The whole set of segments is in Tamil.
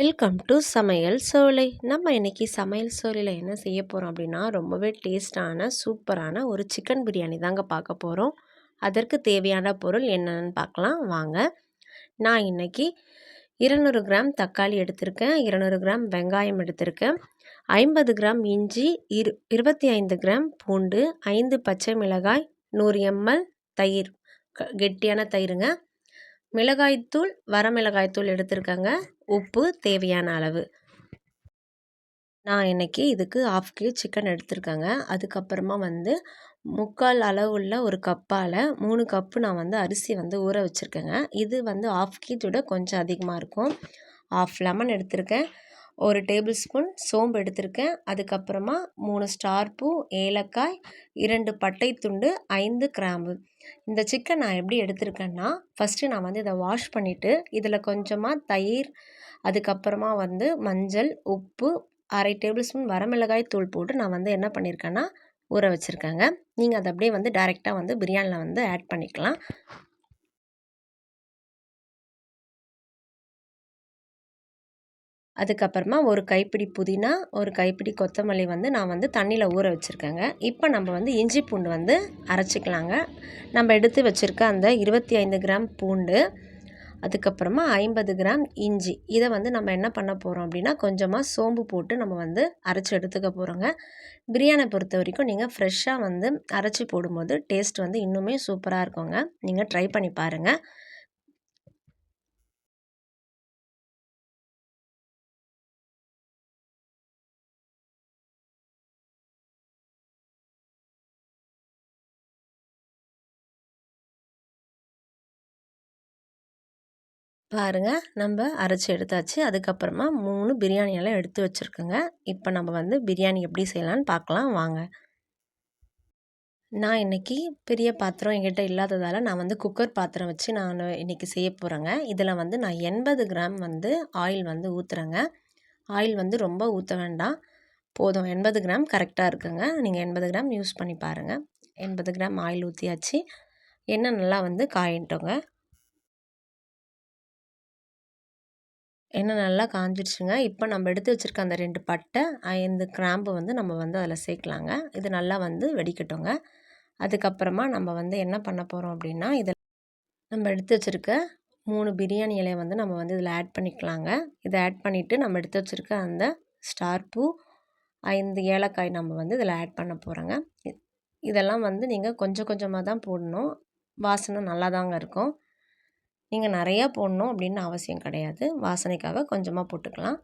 வெல்கம் டு சமையல் சோலை. நம்ம இன்றைக்கி சமையல் சோலையில் என்ன செய்ய போகிறோம் அப்படின்னா ரொம்பவே டேஸ்டான சூப்பரான ஒரு சிக்கன் பிரியாணி தாங்க பார்க்க போகிறோம் அதற்கு தேவையான பொருள் என்னென்னு பார்க்கலாம். வாங்க. நான் இன்றைக்கி இருநூறு கிராம் தக்காளி எடுத்திருக்கேன். இருநூறு கிராம் வெங்காயம் எடுத்திருக்கேன். ஐம்பது கிராம் இஞ்சி இரு இருபத்தி ஐந்து கிராம் பூண்டு ஐந்து பச்சை மிளகாய் நூறு எம்எல் தயிர். கெட்டியான தயிருங்க. மிளகாய்த்தூள் வரமிளகாய்த்தூள் எடுத்திருக்கேங்க. உப்பு தேவையான அளவு. நான் இன்றைக்கி இதுக்கு ஆஃப் கிலோ சிக்கன் எடுத்திருக்கேங்க. அதுக்கப்புறமா வந்து முக்கால் அளவுள்ள ஒரு கப்பால் மூணு கப்பு நான் வந்து அரிசி வந்து ஊற வச்சுருக்கேங்க. இது வந்து ஆஃப் கேஜோட கொஞ்சம் அதிகமாக இருக்கும். ஆஃப் லெமன் எடுத்திருக்கேன். ஒரு டேபிள் ஸ்பூன் சோம்பு எடுத்திருக்கேன். அதுக்கப்புறமா மூணு ஸ்டார் பூ ஏலக்காய் இரண்டு பட்டை துண்டு ஐந்து கிராம்பு. இந்த சிக்கன் நான் எப்படி எடுத்திருக்கேன்னா ஃபஸ்ட்டு நான் வந்து இதை வாஷ் பண்ணிவிட்டு இதில் கொஞ்சமாக தயிர் அதுக்கப்புறமா வந்து மஞ்சள் உப்பு அரை டேபிள் ஸ்பூன் வரமிளகாய் தூள் போட்டு நான் வந்து என்ன பண்ணியிருக்கேன்னா ஊற வச்சுருக்கேங்க. நீங்கள் அதை அப்படியே வந்து டைரெக்டாக வந்து பிரியாணியில் வந்து ஆட் பண்ணிக்கலாம். அதுக்கப்புறமா ஒரு கைப்பிடி புதினா ஒரு கைப்பிடி கொத்தமல்லி வந்து நான் வந்து தண்ணியில் ஊற வச்சுருக்கேங்க. இப்போ நம்ம வந்து இஞ்சி பூண்டு வந்து அரைச்சிக்கலாங்க. நம்ம எடுத்து வச்சுருக்க அந்த இருபத்தி ஐந்து கிராம் பூண்டு அதுக்கப்புறமா ஐம்பது கிராம் இஞ்சி இதை வந்து நம்ம என்ன பண்ண போகிறோம் அப்படின்னா கொஞ்சமாக சோம்பு போட்டு நம்ம வந்து அரைச்சி எடுத்துக்க போகிறோங்க பிரியாணி பொறுத்த வரைக்கும் நீங்கள் ஃப்ரெஷ்ஷாக வந்து அரைச்சி போடும்போது டேஸ்ட் வந்து இன்னுமே சூப்பராக இருக்குங்க. நீங்கள் ட்ரை பண்ணி பாருங்கள் பாருங்கள் நம்ம அரைச்சி எடுத்தாச்சு. அதுக்கப்புறமா மூணு பிரியாணி எல்லாம் எடுத்து வச்சுருக்கோங்க. இப்போ நம்ம வந்து பிரியாணி எப்படி செய்யலான்னு பார்க்கலாம் வாங்க. நான் இன்றைக்கி பெரிய பாத்திரம் என்கிட்ட இல்லாததால் நான் வந்து குக்கர் பாத்திரம் வச்சு நான் இன்றைக்கி செய்ய போகிறேங்க இதில் வந்து நான் எண்பது கிராம் வந்து ஆயில் வந்து ஊற்றுறேங்க ஆயில் வந்து ரொம்ப ஊற்ற வேண்டாம். போதும். எண்பது கிராம் கரெக்டாக இருக்குங்க. நீங்கள் எண்பது கிராம் யூஸ் பண்ணி பாருங்கள் எண்பது கிராம் ஆயில் ஊற்றியாச்சு எண்ணெய் நல்லா வந்து காயிட்டோங்க. எண்ணெய் நல்லா காஞ்சிடுச்சுங்க இப்போ நம்ம எடுத்து வச்சுருக்க அந்த ரெண்டு பட்டை ஐந்து கிராம்பு வந்து நம்ம வந்து அதில் சேர்க்கலாங்க. இது நல்லா வந்து வெடிக்கட்டுங்க. அதுக்கப்புறமா நம்ம வந்து என்ன பண்ண போகிறோம் அப்படின்னா இதில் நம்ம எடுத்து வச்சுருக்க மூணு பிரியாணி இலையை வந்து நம்ம வந்து இதில் ஆட் பண்ணிக்கலாங்க. இதை ஆட் பண்ணிவிட்டு நம்ம எடுத்து வச்சுருக்க அந்த ஸ்டார் பூ ஐந்து ஏலக்காய் நம்ம வந்து இதில் ஆட் பண்ண போகிறோங்க இதெல்லாம் வந்து நீங்கள் கொஞ்சம் கொஞ்சமாக தான் போடணும். வாசனை நல்லா தாங்க இருக்கும். நீங்கள் நிறையா போடணும் அப்படின்னு அவசியம் கிடையாது. வாசனைக்காக கொஞ்சமாக போட்டுக்கலாம்.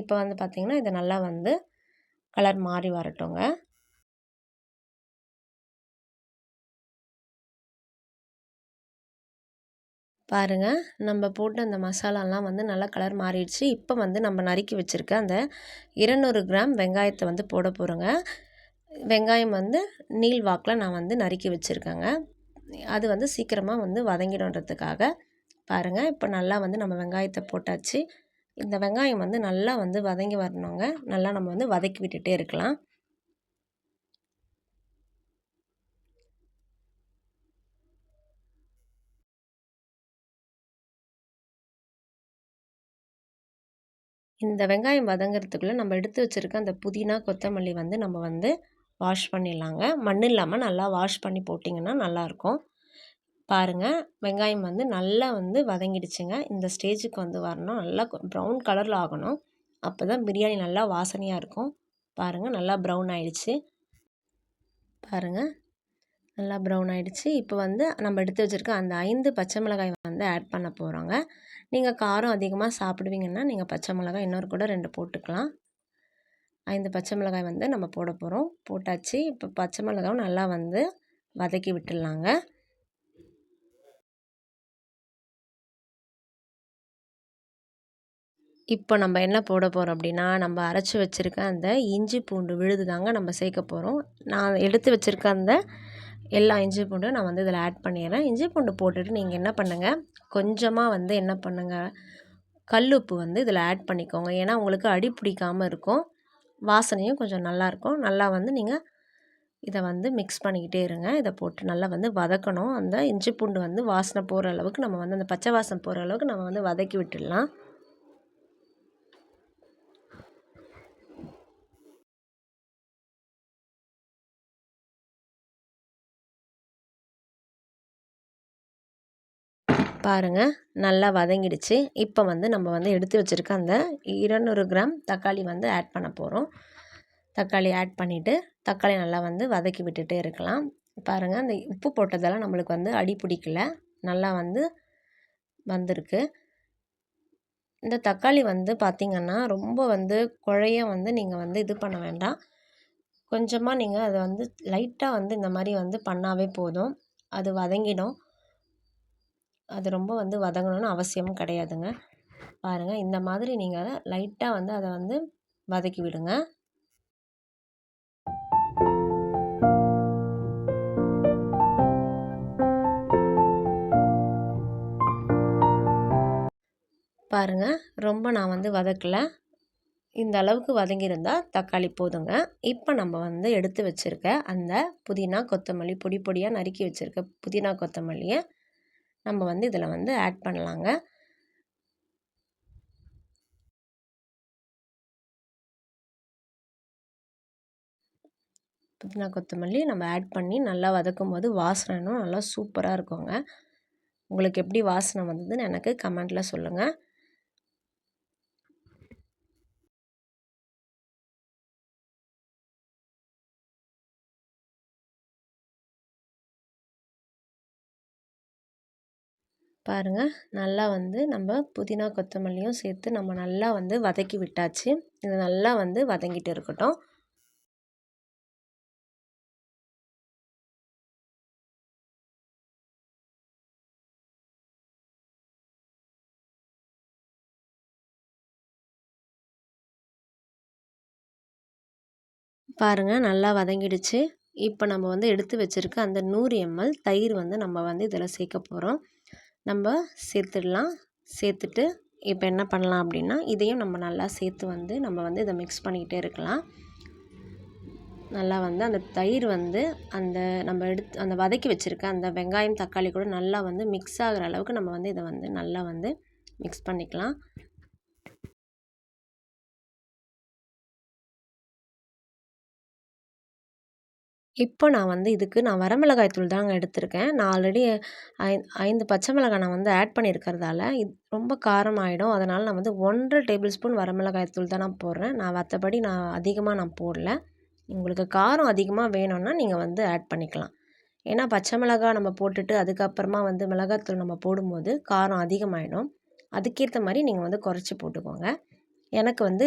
இப்போ வந்து பார்த்திங்கன்னா இது நல்லா வந்து கலர் மாறி வரட்டுங்க. பாருங்கள் நம்ம போட்டு அந்த மசாலாலாம் வந்து நல்லா கலர் மாறிடுச்சு. இப்போ வந்து நம்ம நறுக்கி வச்சுருக்க அந்த இருநூறு கிராம் வெங்காயத்தை வந்து போட போகிறோங்க வெங்காயம் வந்து நீல் வாக்கில் நான் வந்து நறுக்கி வச்சுருக்கேங்க. அது வந்து சீக்கிரமாக வந்து வதங்கிடுன்றதுக்காக பாருங்கள் இப்போ நல்லா வந்து நம்ம வெங்காயத்தை போட்டாச்சு. இந்த வெங்காயம் வந்து நல்லா வந்து வதங்கி வரணுங்க. நல்லா நம்ம வந்து வதக்கி விட்டுட்டே இருக்கலாம். இந்த வெங்காயம் வதங்கிறதுக்குள்ளே நம்ம எடுத்து வச்சுருக்க அந்த புதினா கொத்தமல்லி வந்து நம்ம வந்து வாஷ் பண்ணிடலாங்க. மண் இல்லாமல் நல்லா வாஷ் பண்ணி போட்டிங்கன்னா நல்லாயிருக்கும் பாருங்கள் வெங்காயம் வந்து நல்லா வந்து வதங்கிடுச்சுங்க. இந்த ஸ்டேஜுக்கு வந்து வரணும். நல்லா ப்ரௌன் கலரில் ஆகணும். அப்போ தான் பிரியாணி நல்லா வாசனையாக இருக்கும். பாருங்கள் நல்லா ப்ரௌன் ஆகிடுச்சு பாருங்கள் நல்லா ப்ரௌன் ஆகிடுச்சு இப்போ வந்து நம்ம எடுத்து வச்சுருக்க அந்த ஐந்து பச்சை மிளகாய் வந்து ஆட் பண்ண போகிறோங்க நீங்கள் காரம் அதிகமாக சாப்பிடுவீங்கன்னா நீங்கள் பச்சை மிளகாய் இன்னொரு கூட ரெண்டு போட்டுக்கலாம். ஐந்து பச்சை மிளகாய் வந்து நம்ம போட போகிறோம் போட்டாச்சு. இப்போ பச்சை மிளகாவும் நல்லா வந்து வதக்கி விட்டுடலாங்க. இப்போ நம்ம என்ன போட போகிறோம் அப்படின்னா நம்ம அரைச்சி வச்சுருக்க அந்த இஞ்சி பூண்டு விழுது தாங்க நம்ம சேர்க்க போகிறோம் நான் எடுத்து வச்சுருக்க அந்த எல்லா இஞ்சி பூண்டும் நான் வந்து இதில் ஆட் பண்ணிடுறேன். இஞ்சி பூண்டு போட்டுட்டு நீங்கள் என்ன பண்ணுங்கள் கொஞ்சமாக வந்து என்ன பண்ணுங்கள் கல் உப்பு வந்து இதில் ஆட் பண்ணிக்கோங்க. ஏன்னா உங்களுக்கு அடி பிடிக்காமல் இருக்கும். வாசனையும் கொஞ்சம் நல்லாயிருக்கும் நல்லா வந்து நீங்கள் இதை வந்து மிக்ஸ் பண்ணிக்கிட்டே இருங்க. இதை போட்டு நல்லா வந்து வதக்கணும். அந்த இஞ்சி பூண்டு வந்து வாசனை போகிற அளவுக்கு நம்ம வந்து அந்த பச்சை வாசனை போகிற அளவுக்கு நம்ம வந்து வதக்கி விட்டுடலாம். பாருங்கள் நல்லா வதங்கிடுச்சு. இப்போ வந்து நம்ம வந்து எடுத்து வச்சுருக்க அந்த இருநூறு கிராம் தக்காளி வந்து ஆட் பண்ண போகிறோம் தக்காளி ஆட் பண்ணிவிட்டு தக்காளி நல்லா வந்து வதக்கி விட்டுட்டே இருக்கலாம். பாருங்கள் அந்த உப்பு போட்டதெல்லாம் நம்மளுக்கு வந்து அடி பிடிக்கல. நல்லா வந்து வந்திருக்கு. இந்த தக்காளி வந்து பார்த்திங்கன்னா ரொம்ப வந்து குழைய வந்து நீங்கள் வந்து இது பண்ண வேண்டாம். கொஞ்சமாக நீங்கள் அதை வந்து லைட்டாக வந்து இந்த மாதிரி வந்து பண்ணாவே போதும். அது வதங்கிடும். அது ரொம்ப வந்து வதங்கணும்னு அவசியமும் கிடையாதுங்க. பாருங்கள் இந்த மாதிரி நீங்கள் லைட்டாக வந்து அதை வந்து வதக்கி விடுங்க. பாருங்கள் ரொம்ப நான் வந்து வதக்கலை. இந்த அளவுக்கு வதங்கியிருந்தால் தக்காளி போதுங்க. இப்போ நம்ம வந்து எடுத்து வச்சுருக்க அந்த புதினா கொத்தமல்லி பொடி பொடியாக நறுக்கி வச்சுருக்க புதினா கொத்தமல்லியை நம்ம வந்து இதில் வந்து ஆட் பண்ணலாங்க. புதினா கொத்தமல்லி நம்ம ஆட் பண்ணி நல்லா வதக்கும் போது வாசனைனும் நல்லா சூப்பராக இருக்குங்க. உங்களுக்கு எப்படி வாசனை வந்ததுன்னு எனக்கு கமெண்ட்டில் சொல்லுங்கள் பாருங்கள் நல்லா வந்து நம்ம புதினா கொத்தமல்லியும் சேர்த்து நம்ம நல்லா வந்து வதக்கி விட்டாச்சு. இது நல்லா வந்து வதங்கிட்டு இருக்கட்டும். பாருங்கள் நல்லா வதங்கிடுச்சு. இப்போ நம்ம வந்து எடுத்து வச்சுருக்க அந்த நூறு எம்எல் தயிர் வந்து நம்ம வந்து இதில் சேர்க்க போகிறோம் நம்ம சேர்த்துடலாம். சேர்த்துட்டு இப்போ என்ன பண்ணலாம் அப்படின்னா இதையும் நம்ம நல்லா சேர்த்து வந்து நம்ம வந்து இதை மிக்ஸ் பண்ணிக்கிட்டே இருக்கலாம். நல்லா வந்து அந்த தயிர் வந்து அந்த நம்ம எடுத்து அந்த வதக்கி வச்சுருக்க அந்த வெங்காயம் தக்காளி கூட நல்லா வந்து மிக்ஸ் ஆகிற அளவுக்கு நம்ம வந்து இதை வந்து நல்லா வந்து மிக்ஸ் பண்ணிக்கலாம். இப்போ நான் வந்து இதுக்கு நான் வரமிளகாய் தூள் தாங்க எடுத்திருக்கேன். நான் ஆல்ரெடி ஐ ஐந்து பச்சை மிளகாய் நான் வந்து ஆட் பண்ணியிருக்கிறதால இது ரொம்ப காரம் ஆகிடும் அதனால் நான் வந்து ஒன்றரை டேபிள் ஸ்பூன் வரமிளகாய் தூள் தான் நான் போடுறேன். நான் மற்றபடி நான் அதிகமாக நான் போடல. உங்களுக்கு காரம் அதிகமாக வேணும்னா நீங்கள் வந்து ஆட் பண்ணிக்கலாம். ஏன்னா பச்சை மிளகாய் நம்ம போட்டுட்டு அதுக்கப்புறமா வந்து மிளகாய்த்தூள் நம்ம போடும்போது காரம் அதிகமாகிடும் அதுக்கேற்ற மாதிரி நீங்கள் வந்து குறைச்சி போட்டுக்கோங்க. எனக்கு வந்து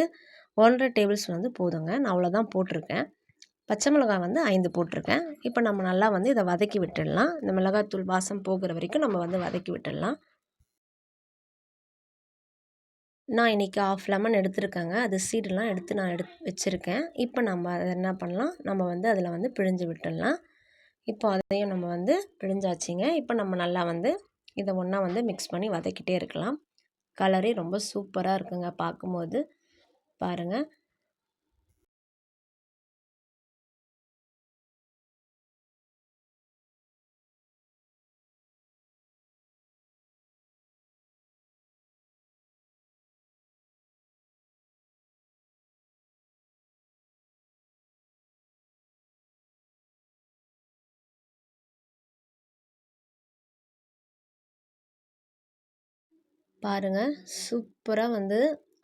ஒன்றரை டேபிள்ஸ் வந்து போதுங்க. நான் அவ்வளோதான் போட்டிருக்கேன். பச்சை மிளகாய் வந்து ஐந்து போட்டிருக்கேன். இப்போ நம்ம நல்லா வந்து இதை வதக்கி விட்டுடலாம். இந்த மிளகாத்தூள் வாசம் போகிற வரைக்கும் நம்ம வந்து வதக்கி விட்டுடலாம். நான் இன்றைக்கி ஆஃப் லெமன் எடுத்திருக்கேங்க. அது சீடெல்லாம் எடுத்து நான் எடு வச்சுருக்கேன். இப்போ நம்ம அதை என்ன பண்ணலாம்? நம்ம வந்து அதில் வந்து பிழிஞ்சு விட்டுடலாம். இப்போ அதையும் நம்ம வந்து பிழிஞ்சாச்சிங்க. இப்போ நம்ம நல்லா வந்து இதை ஒன்றா வந்து மிக்ஸ் பண்ணி வதக்கிட்டே இருக்கலாம். கலரே ரொம்ப சூப்பராக இருக்குங்க பார்க்கும்போது. பாருங்கள் பாருங்கள் சூப்பராக வந்து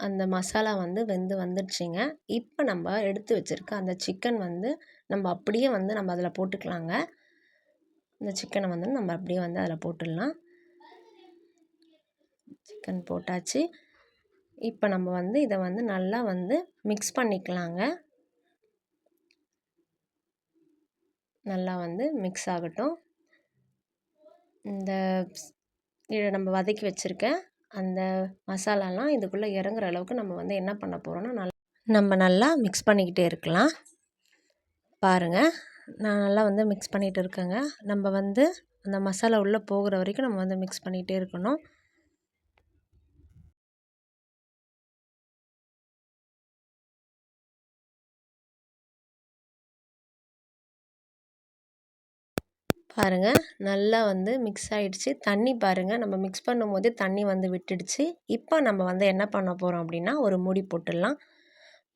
அந்த மசாலா வந்து வெந்து வந்துடுச்சிங்க இப்போ நம்ம எடுத்து வச்சுருக்க அந்த சிக்கன் வந்து நம்ம அப்படியே வந்து நம்ம அதில் போட்டுக்கலாங்க. இந்த சிக்கனை வந்து நம்ம அப்படியே வந்து அதில் போட்டுடலாம். சிக்கன் போட்டாச்சு. இப்போ நம்ம வந்து இதை வந்து நல்லா வந்து மிக்ஸ் பண்ணிக்கலாங்க. நல்லா வந்து மிக்ஸ் ஆகட்டும். இந்த இதை நம்ம வதக்கி வச்சுருக்க அந்த மசாலாலாம் இதுக்குள்ளே இறங்குற அளவுக்கு நம்ம வந்து என்ன பண்ண போகிறோன்னா நல்லா நம்ம நல்லா மிக்ஸ் பண்ணிக்கிட்டே இருக்கலாம். பாருங்கள் நான் நல்லா வந்து மிக்ஸ் பண்ணிகிட்டு இருக்கேங்க. நம்ம வந்து அந்த மசாலா உள்ளே போகிற வரைக்கும் நம்ம வந்து மிக்ஸ் பண்ணிகிட்டே இருக்கணும். பாருங்கள் நல்லா வந்து மிக்ஸ் ஆகிடுச்சு தண்ணி பாருங்கள் நம்ம மிக்ஸ் பண்ணும்போது தண்ணி வந்து விட்டுடுச்சு. இப்போ நம்ம வந்து என்ன பண்ண போகிறோம் அப்படின்னா ஒரு மூடி போட்டுடலாம்.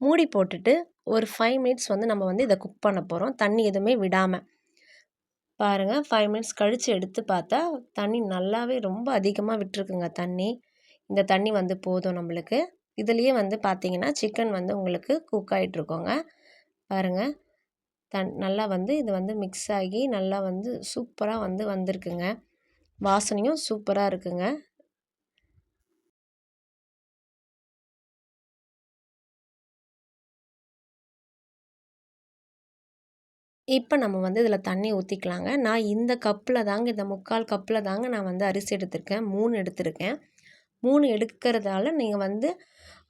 மூடி போட்டுட்டு ஒரு ஃபைவ் மினிட்ஸ் வந்து நம்ம வந்து இதை குக் பண்ண போகிறோம் தண்ணி எதுவுமே விடாமல் பாருங்கள் ஃபைவ் மினிட்ஸ் கழித்து எடுத்து பார்த்தா தண்ணி நல்லாவே ரொம்ப அதிகமாக விட்டுருக்குங்க தண்ணி. இந்த தண்ணி வந்து போதும் நம்மளுக்கு. இதுலேயே வந்து பார்த்திங்கன்னா சிக்கன் வந்து உங்களுக்கு குக் ஆகிட்ருக்கோங்க பாருங்கள் தன் நல்லா வந்து இது வந்து மிக்ஸ் ஆகி நல்லா வந்து சூப்பராக வந்து வந்திருக்குங்க. வாசனையும் சூப்பராக இருக்குங்க. இப்போ நம்ம வந்து இதில் தண்ணி ஊற்றிக்கலாங்க நான் இந்த கப்பில் தாங்க இந்த முக்கால் கப்பில் தாங்க நான் வந்து அரிசி எடுத்திருக்கேன். மூணு எடுத்திருக்கேன். மூணு எடுக்கிறதால நீங்கள் வந்து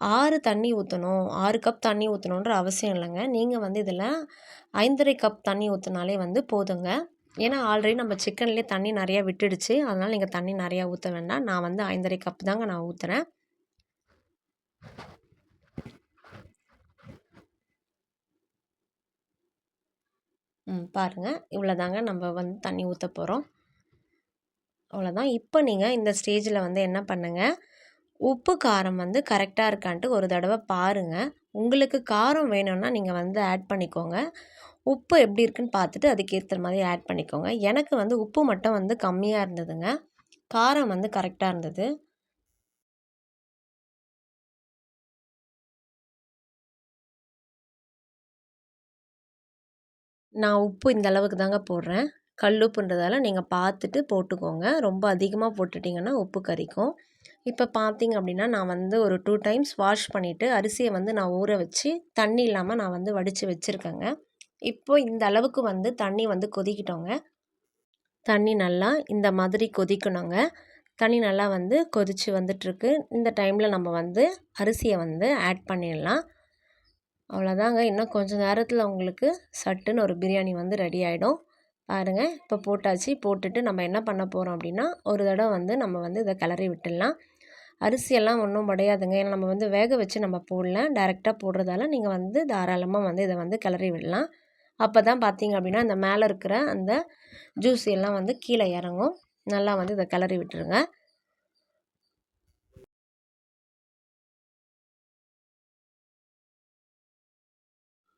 ஆறு தண்ணி ஊற்றணும் ஆறு கப் தண்ணி ஊற்றணுன்ற அவசியம் இல்லைங்க. நீங்கள் வந்து இதில் ஐந்தரை கப் தண்ணி ஊற்றினாலே வந்து போதுங்க. ஏன்னா ஆல்ரெடி நம்ம சிக்கன்லேயே தண்ணி நிறையா விட்டுடுச்சு. அதனால் நீங்கள் தண்ணி நிறையா ஊற்ற வேண்டாம். நான் வந்து ஐந்தரை கப் தாங்க நான் ஊற்றுறேன் ம் பாருங்கள் இவ்வளோதாங்க நம்ம வந்து தண்ணி ஊற்ற போகிறோம் அவ்வளோதான் இப்போ நீங்கள் இந்த ஸ்டேஜில் வந்து என்ன பண்ணுங்கள் உப்பு காரம் வந்து கரெக்டாக இருக்கான்ட்டு ஒரு தடவை பாருங்கள் உங்களுக்கு காரம் வேணும்னா நீங்கள் வந்து ஆட் பண்ணிக்கோங்க. உப்பு எப்படி இருக்குன்னு பார்த்துட்டு அதுக்கேற்ற மாதிரி ஆட் பண்ணிக்கோங்க. எனக்கு வந்து உப்பு மட்டும் வந்து கம்மியாக இருந்ததுங்க. காரம் வந்து கரெக்டாக இருந்தது. நான் உப்பு இந்த அளவுக்கு தாங்க போடுறேன். கல் உப்புன்றதால நீங்கள் பார்த்துட்டு போட்டுக்கோங்க. ரொம்ப அதிகமாக போட்டுட்டிங்கன்னா உப்பு கறிக்கும் இப்போ பார்த்தீங்க அப்படின்னா நான் வந்து ஒரு டூ டைம்ஸ் வாஷ் பண்ணிவிட்டு அரிசியை வந்து நான் ஊற வச்சு தண்ணி இல்லாமல் நான் வந்து வடித்து வச்சுருக்கேங்க. இப்போ இந்த அளவுக்கு வந்து தண்ணி வந்து கொதிக்கிட்டோங்க. தண்ணி நல்லா இந்த மாதிரி கொதிக்கணுங்க. தண்ணி நல்லா வந்து கொதித்து வந்துட்டுருக்கு. இந்த டைமில் நம்ம வந்து அரிசியை வந்து ஆட் பண்ணிடலாம். அவ்வளோதாங்க இன்னும் கொஞ்சம் நேரத்தில் உங்களுக்கு சட்டுன்னு ஒரு பிரியாணி வந்து ரெடி ஆகிடும் பாருங்கள் இப்போ போட்டாச்சு. போட்டுட்டு நம்ம என்ன பண்ண போகிறோம் அப்படின்னா ஒரு தடவை வந்து நம்ம வந்து இதை கிளறி விட்டுடலாம். அரிசியெல்லாம் ஒன்றும் உடையாதுங்க. ஏன்னா நம்ம வந்து வேக வச்சு நம்ம போடல. டேரெக்டாக போடுறதால நீங்கள் வந்து தாராளமாக வந்து இதை வந்து கிளறி விடலாம். அப்போ தான் பார்த்தீங்க அப்படின்னா அந்த மேலே இருக்கிற அந்த ஜூஸ் எல்லாம் வந்து கீழே இறங்கும். நல்லா வந்து இதை கிளறி விட்டுருங்க.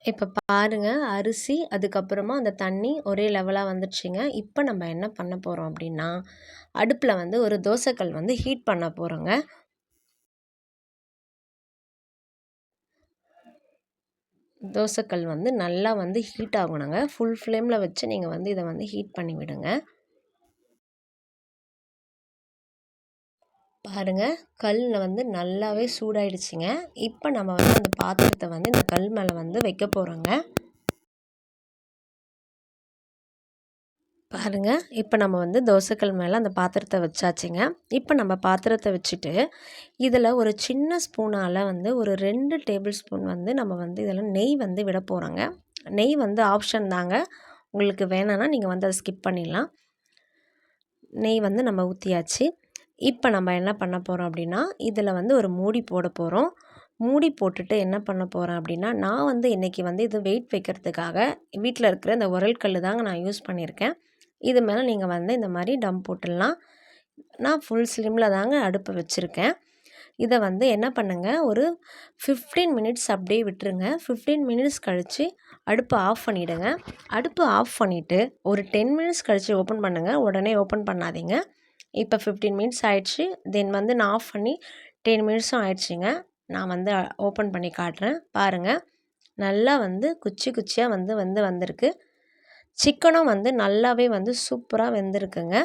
இப்போ பாருங்கள் அரிசி அதுக்கப்புறமா அந்த தண்ணி ஒரே லெவலாக வந்துடுச்சுங்க இப்போ நம்ம என்ன பண்ண போகிறோம் அப்படின்னா அடுப்பில் வந்து ஒரு தோசைக்கல் வந்து ஹீட் பண்ண போகிறோங்க தோசைக்கல் வந்து நல்லா வந்து ஹீட் ஆகணுங்க. ஃபுல் ஃப்ளேமில் வச்சு நீங்கள் வந்து இதை வந்து ஹீட் பண்ணி விடுங்க. பாருங்கள் கல்லில் வந்து நல்லாவே சூடாயிடுச்சுங்க. இப்போ நம்ம வந்து அந்த பாத்திரத்தை வந்து இந்த கல் மேலே வந்து வைக்க போகிறோங்க பாருங்கள் இப்போ நம்ம வந்து தோசைக்கல் மேலே அந்த பாத்திரத்தை வச்சாச்சுங்க. இப்போ நம்ம பாத்திரத்தை வச்சுட்டு இதில் ஒரு சின்ன ஸ்பூனால் வந்து ஒரு ரெண்டு டேபிள் ஸ்பூன் வந்து நம்ம வந்து இதில் நெய் வந்து விட போகிறோங்க நெய் வந்து ஆப்ஷன் தாங்க. உங்களுக்கு வேணான்னா நீங்கள் வந்து அதை ஸ்கிப் பண்ணிடலாம். நெய் வந்து நம்ம ஊற்றியாச்சு இப்போ நம்ம என்ன பண்ண போகிறோம் அப்படின்னா இதில் வந்து ஒரு மூடி போட போகிறோம் மூடி போட்டுட்டு என்ன பண்ண போகிறேன் அப்படின்னா நான் வந்து இன்றைக்கி வந்து இது வெயிட் வைக்கிறதுக்காக வீட்டில் இருக்கிற இந்த உரல் கல் தாங்க நான் யூஸ் பண்ணியிருக்கேன். இது மேலே நீங்கள் வந்து இந்த மாதிரி டம் போட்டுடலாம். நான் ஃபுல் ஸ்லிம்மில் தாங்க அடுப்பை வச்சுருக்கேன். இதை வந்து என்ன பண்ணுங்கள் ஒரு ஃபிஃப்டீன் மினிட்ஸ் அப்படியே விட்டுருங்க. ஃபிஃப்டீன் மினிட்ஸ் கழித்து அடுப்பை ஆஃப் பண்ணிவிடுங்க அடுப்பு ஆஃப் பண்ணிவிட்டு ஒரு டென் மினிட்ஸ் கழித்து ஓப்பன் பண்ணுங்கள் உடனே ஓப்பன் பண்ணாதீங்க. இப்போ ஃபிஃப்டீன் மினிட்ஸ் ஆயிடுச்சு. தென் வந்து நான் ஆஃப் பண்ணி டென் மினிட்ஸும் ஆயிடுச்சுங்க. நான் வந்து ஓப்பன் பண்ணி காட்டுறேன். பாருங்கள் நல்லா வந்து குச்சி குச்சியாக வந்து வந்து வந்திருக்கு. சிக்கனும் வந்து நல்லாவே வந்து சூப்பராக வெந்திருக்குங்க.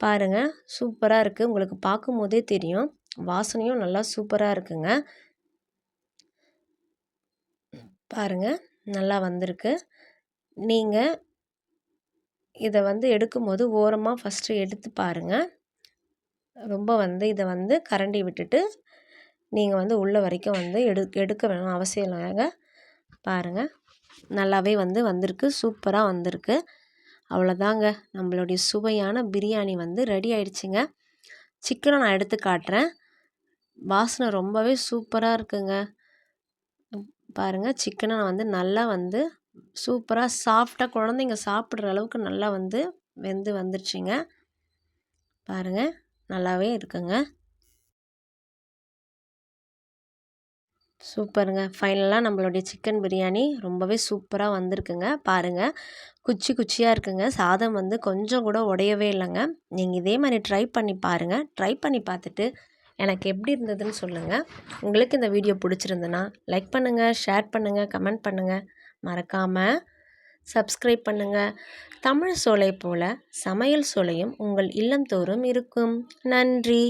பாருங்கள் சூப்பராக இருக்குது உங்களுக்கு பார்க்கும்போதே தெரியும். வாசனையும் நல்லா சூப்பராக இருக்குங்க. பாருங்கள் நல்லா வந்திருக்கு. நீங்கள் இதை வந்து எடுக்கும்போது ஓரமாக ஃபஸ்ட்டு எடுத்து பாருங்கள் ரொம்ப வந்து இதை வந்து கரண்டி விட்டுட்டு நீங்கள் வந்து உள்ள வரைக்கும் வந்து எடு எடுக்க வேணும் அவசியம் இல்லைங்க. பாருங்கள் நல்லாவே வந்து வந்திருக்கு. சூப்பராக வந்திருக்கு. அவ்வளோதாங்க. நம்மளுடைய சுவையான பிரியாணி வந்து ரெடி ஆயிடுச்சுங்க. சிக்கனை நான் எடுத்து காட்டுறேன். வாசனை ரொம்பவே சூப்பராக இருக்குங்க. பாருங்கள் சிக்கனை நான் வந்து நல்லா வந்து சூப்பராக சாஃப்டாக குழந்தைங்க சாப்பிட்ற அளவுக்கு நல்லா வந்து வெந்து வந்துருச்சுங்க. பாருங்கள் நல்லாவே இருக்குங்க. சூப்பருங்க. ஃபைனலாக நம்மளுடைய சிக்கன் பிரியாணி ரொம்பவே சூப்பராக வந்திருக்குங்க. பாருங்கள் குச்சி குச்சியாக இருக்குங்க. சாதம் வந்து கொஞ்சம் கூட உடையவே இல்லைங்க. நீங்கள் இதே மாதிரி ட்ரை பண்ணி பாருங்கள் ட்ரை பண்ணி பார்த்துட்டு எனக்கு எப்படி இருந்ததுன்னு சொல்லுங்கள் உங்களுக்கு இந்த வீடியோ பிடிச்சிருந்துன்னா லைக் பண்ணுங்கள் ஷேர் பண்ணுங்கள் கமெண்ட் பண்ணுங்கள் மறக்காமல் சப்ஸ்கிரைப் பண்ணுங்கள் தமிழ் சோலை போல் சமையல் சோலையும் உங்கள் இல்லம் தோறும் இருக்கும். நன்றி.